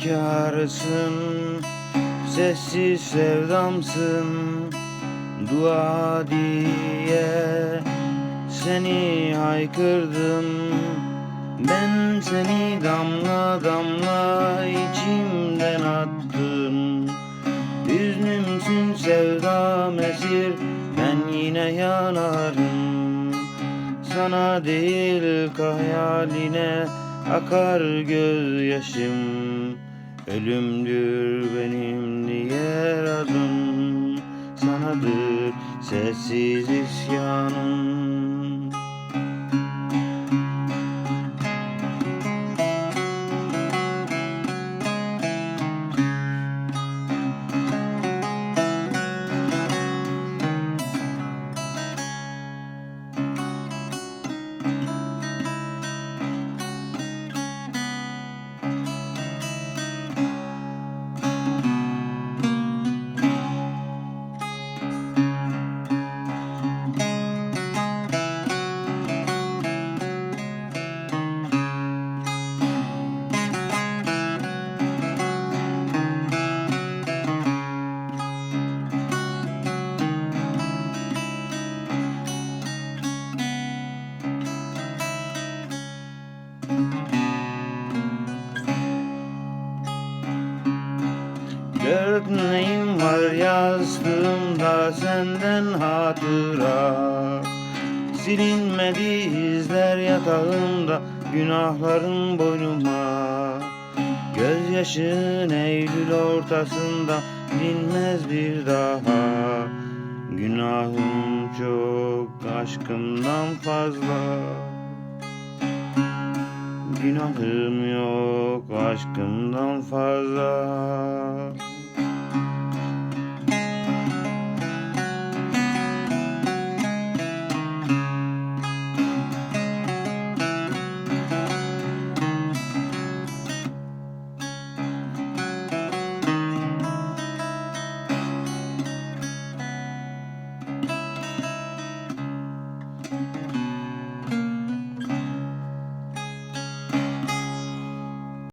efkarısın Sessiz sevdamsın. Dua diye Seni haykırdım Ben seni damla damla içimden attım. Hüznümsün sevdam esir Ben yine yanarım. Sana değil hayaline Akar gözyaşım Ölümdür benim diğer adım Sanadır sessiz isyanım Dört neyim var yazdığımda senden hatıra. Silinmedi izler yatağımda günahların boynuma. Gözyaşın Eylül ortasında dinmez bir daha. Günahım çok aşkımdan fazla. Günahım yok aşkımdan fazla